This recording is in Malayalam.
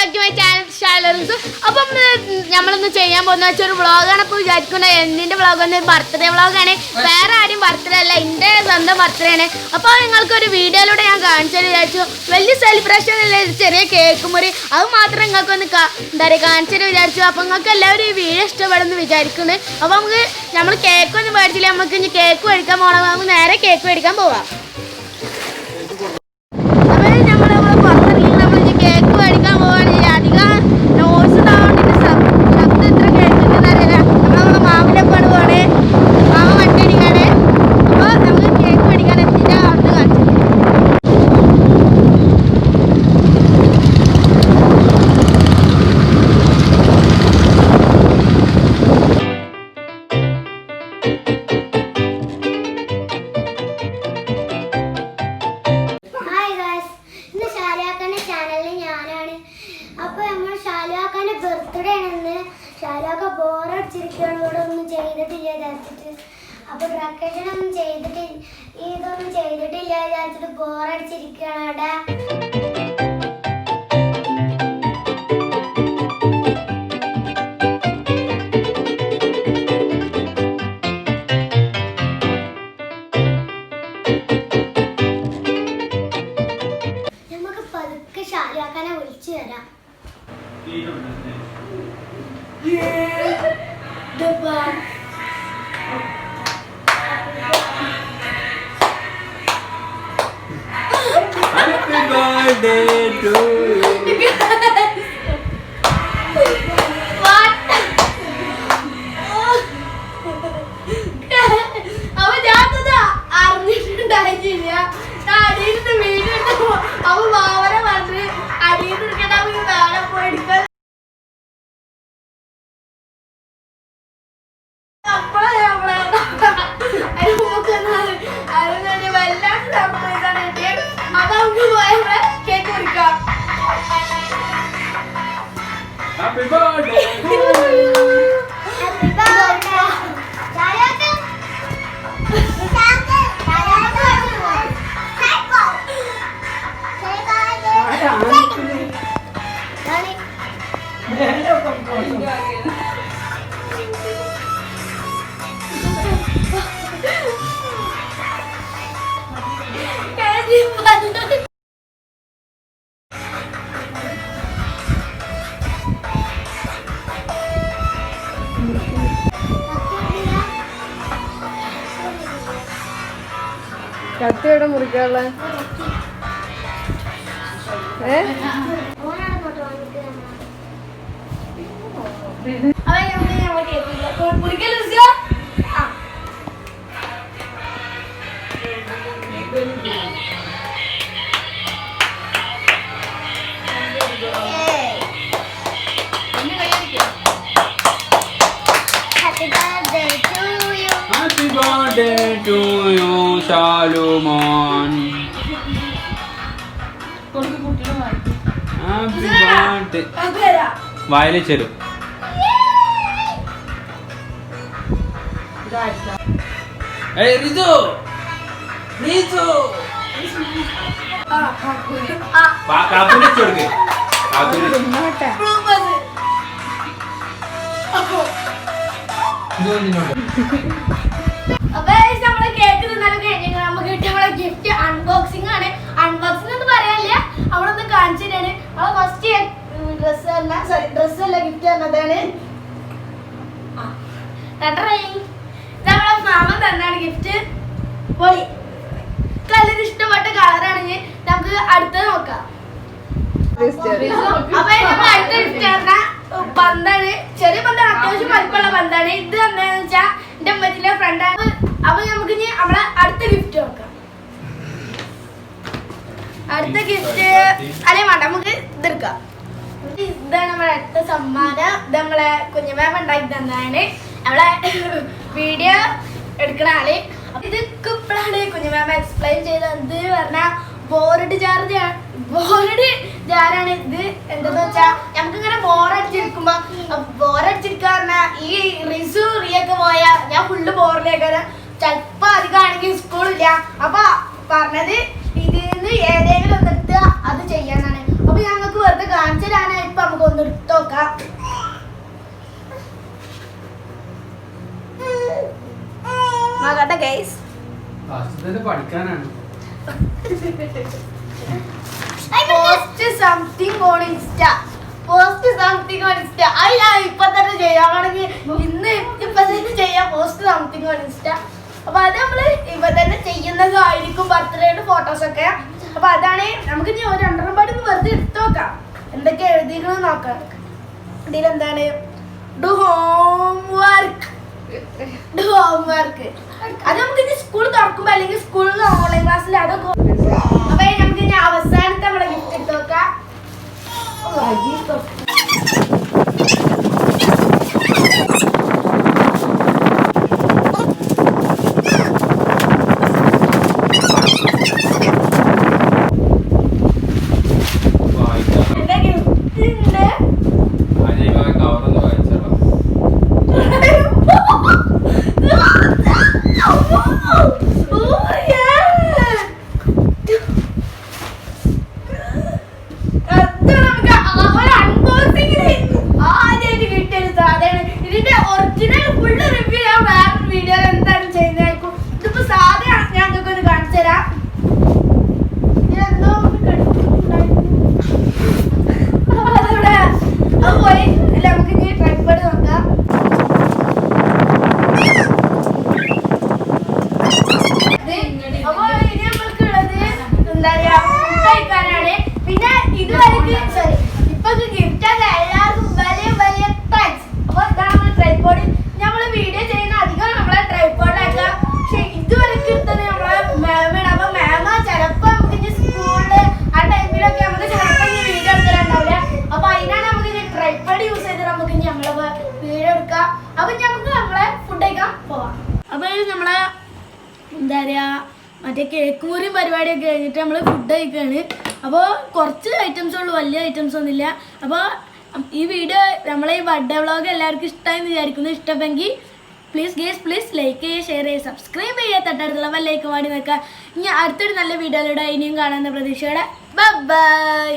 ബാക്ക് മൈ ചാനൽ ഷാലറിൻസ് അപ്പം നമ്മളിന്ന് ചെയ്യാൻ പോകുന്ന വെച്ചാൽ ഒരു വ്ളോഗാണ് അപ്പോൾ വിചാരിക്കുന്നത് എന്തിന്റെ വ്ളോഗ് എന്ന് ബർത്ത്ഡേ വ്ളോഗാണ് വേറെ ആരും ബർത്ത്ഡേ അല്ല എന്റെ സ്വന്തം ബർത്ത്ഡേ ആണ്. അപ്പോൾ നിങ്ങൾക്ക് ഒരു വീഡിയോയിലൂടെ ഞാൻ കാണിച്ചാൽ വിചാരിച്ചു. വലിയ സെലിബ്രേഷൻ അല്ല ചെറിയ കേക്ക് മുറി അത് മാത്രം നിങ്ങൾക്ക് ഒന്ന് എന്താ പറയുക കാണിച്ചാൽ വിചാരിച്ചു. അപ്പോൾ നിങ്ങൾക്ക് എല്ലാവരും ഈ വീഡിയോ ഇഷ്ടപ്പെടുമെന്ന് വിചാരിക്കുന്നു. അപ്പോൾ നമുക്ക് നമ്മൾ കേക്ക് ഒന്നും മേടിച്ചില്ല. നമുക്ക് ഇനി കേക്ക് മേടിക്കാൻ പോകണം നമുക്ക് നേരെ കേക്ക് മേടിക്കാൻ പോവാം. ഒന്നും ചെയ്തിട്ടില്ല വിചാരിച്ചിട്ട്. അപ്പോൾ ഡെക്കറേഷൻ ചെയ്തിട്ട് ചെയ്തിട്ടില്ല ഇതൊന്നും ചെയ്തിട്ടില്ല വിചാരിച്ചിട്ട് ബോറടിച്ചിരിക്കുകയാണ് അവിടെ. Yeah. പതുക്കെ ഷാലുവാക്കാനെ വിളിച്ചു തരാം. Happy birthday to you. അവ ഞാനത് അറിഞ്ഞിട്ടുണ്ടായിട്ടില്ല അടിയിലത്തെ വീഡിയോ അവ മാവനെ പറഞ്ഞ് Happy birthday കത്തിയുടെ മുറിക്കാനുള്ള? ഏ? മുറിക്കൽ birthday to you, Salomon. Happy birthday. അതെരാ വായിലെ ചെരു ഏയ് റിതു റിതു ആ ആ കാക്കുനെ കൊടുക്ക് കാക്കുനെ നമ്മളൊന്ന് കാണിച്ചു തരാണ് നമ്മളെ ഫസ്റ്റ് ഡ്രസ് അല്ല സോറി ഡ്രസ് അല്ല ഗിഫ്റ്റ് തന്നതാണ് ആ. ടട്ടറൈ. ഇത് നമ്മളെ മാമൻ തന്നാണ് ഗിഫ്റ്റ് പൊളി. കളർ ഇഷ്ടപ്പെട്ട കളറാണെങ്കിൽ നമുക്ക് അടുത്തത് നോക്കാം. അപ്പൊ നമ്മൾ അടുത്ത ഗിഫ്റ്റ് പറഞ്ഞ പന്താണ്. ചെറിയ പന്താണ് അത്യാവശ്യം വലിപ്പമുള്ള പന്താണ്. ഇത് എന്താണെന്ന് വെച്ചാൽ എന്റെ അമ്മച്ചിന്റെ ഫ്രണ്ടാണ് അപ്പൊ നമുക്ക് ഇനി നമ്മളെ അടുത്ത ഗിഫ്റ്റ് നോക്കാം. അടുത്ത ഗിഫ്റ്റ് അല്ലെ വേണ്ട നമുക്ക് ഇതെടുക്കാം. ഇതാണ് നമ്മളെ അടുത്ത സമ്മാനം ഇത് നമ്മളെ കുഞ്ഞുമാമ ഉണ്ടാക്കി തന്നതാണ്. നമ്മളെ വീഡിയോ എടുക്കണ ആൾ. ഇതൊക്കെ ഇത് ഇപ്പോഴാണ് കുഞ്ഞുമാമ എക്സ്പ്ലെയിൻ ചെയ്തത്. പറഞ്ഞാൽ ബോർഡ് ചാർജ് ബോർഡ് ജാരാണ് ഇത്. എന്താന്ന് വെച്ചാ നമുക്ക് ഇങ്ങനെ ബോറടിച്ചിരിക്കുമ്പോ ബോറടിച്ചിരിക്കുക പറഞ്ഞാ ഈ റിസു റിയൊക്കെ പോയാ ഞാൻ ഫുള്ള് ബോറിലേക്കാണ് ചെലപ്പോ അധികമാണെങ്കിൽ സ്കൂളില്ല അപ്പൊ പറഞ്ഞത് ഇതിൽ ഏതെങ്കിലും ഒന്ന് ഒന്നെടുത്ത് അത് ചെയ്യാനാണ് അപ്പൊ ഞങ്ങൾക്ക് വെറുതെ കാണിച്ചു ഇപ്പൊ നമുക്ക് ഒന്ന് എടുത്തു നോക്കാം. നോക്കട്ടെ ഗൈസ് പഠിക്കാനാണ്. Post something on insta post something on insta അത് ഞാൻ ഇപ്പൊ തന്നെ ചെയ്യാണെങ്കിൽ ഇന്ന് ഇപ്പൊ തന്നെ ചെയ്യാം. പോസ്റ്റ് സംതിങ് ഓൺ ഇൻസ്റ്റ അപ്പൊ അത് നമ്മൾ ചെയ്യുന്നതായിരിക്കും ബർത്ത്ഡേയുടെ ഫോട്ടോസ് ഒക്കെ. അപ്പൊ അതാണ് നമുക്ക് ഇനി ഒരു രണ്ടെണ്ണം പാടി വെറുതെ എടുത്തു നോക്കാം. എന്തൊക്കെ എഴുതിയിരുന്നു നോക്കാം. ഇതിലെന്താണ്? Do homework do homework അത് നമുക്ക് ഇനി സ്കൂൾ തുറക്കുമ്പോ അല്ലെങ്കിൽ സ്കൂളിൽ ഓൺലൈൻ ക്ലാസ്സിൽ അതൊക്കെ അപ്പൊ ഇനി നമുക്ക് ഇനി അവസാനത്തെ നമ്മളെ ഗിഫ്റ്റ് എടുത്ത് നോക്കാം വായിക്കാം എന്റെ ഗിഫ്റ്റ് ഉണ്ട് അജൈവ കവറൊന്ന് വായിച്ചോളാം ഇതിന്റെ ഒറിജിനൽ ഫുള്ള് റിവ്യൂ ഞാൻ വേറെ വീഡിയോയിൽ എന്തായാലും ചെയ്യുന്നതായിരിക്കും ഇതിപ്പോ സാധനം ഞാൻ നിങ്ങൾക്ക് ഒന്ന് കാണിച്ചു തരാം ഇതെന്തോ ഒന്ന് കെട്ടിയിട്ടുണ്ടായിരുന്നു. അതവിടെ അത് പോയി ഇല്ല നമുക്ക് ഇനി ട്രൈപ്പോഡ് നോക്കാം അപ്പൊ ഇനി നമ്മൾക്കുള്ളത് എന്താ പറയാ food കഴിക്കാനാണ് പിന്നെ ഇതുവരെക്ക് സോറി ഇപ്പൊ ഗിഫ്റ്റ് ഒക്കെ എല്ലാവർക്കും വലിയ വലിയ താങ്ക്സ് അപ്പൊ ഇതാണ് നമ്മുടെ ട്രൈപ്പോഡ് നമ്മൾ വീഡിയോ ചെയ്യുന്ന അധികം നമ്മളെ ട്രൈപ്പോഡാക്കുക പക്ഷെ ഇതുവരെക്ക് എടുത്തത് നമ്മളെ മാമാണ് അപ്പൊ മാമ ചിലപ്പോ നമുക്ക് ഇനി സ്കൂളിൽ ആ ടൈമിലൊക്കെ നമുക്ക് ചിലപ്പോ ഇനി വീഡിയോ എടുത്തിട്ടുണ്ടാവില്ല അപ്പൊ അതിനാണ് നമുക്ക് ഇനി ട്രൈപ്പോഡ് യൂസ് ചെയ്ത് നമുക്ക് ഇനി നമ്മളെ എടുക്കാം അപ്പൊ നമുക്ക് നമ്മളെ ഫുഡ് കഴിക്കാൻ പോവാം. അപ്പൊ നമ്മളെ എന്താ പറയാ മറ്റേ കേക്ക് മുറിയും പരിപാടിയൊക്കെ കഴിഞ്ഞിട്ട് നമ്മൾ ഫുഡ് കഴിക്കുകയാണ് അപ്പോൾ കുറച്ച് ഐറ്റംസ് ഉള്ളൂ വലിയ ഐറ്റംസ് ഒന്നുമില്ല. അപ്പോൾ ഈ വീഡിയോ നമ്മളെ ഈ ബർത്ത്ഡേ വ്ളോഗ് എല്ലാവർക്കും ഇഷ്ടമായി വിചാരിക്കുന്നു. ഇഷ്ടമെങ്കിൽ പ്ലീസ് ഗേസ് പ്ലീസ് ലൈക്ക് ചെയ്യുക ഷെയർ ചെയ്യുക സബ്സ്ക്രൈബ് ചെയ്യുക തൊട്ടടുത്തുള്ള ലൈക്ക് വാടി നിൽക്കുക ഇനി അടുത്തൊരു നല്ല വീഡിയോയിലൂടെ ഇനിയും കാണാമെന്ന പ്രതീക്ഷയോടെ. ബൈ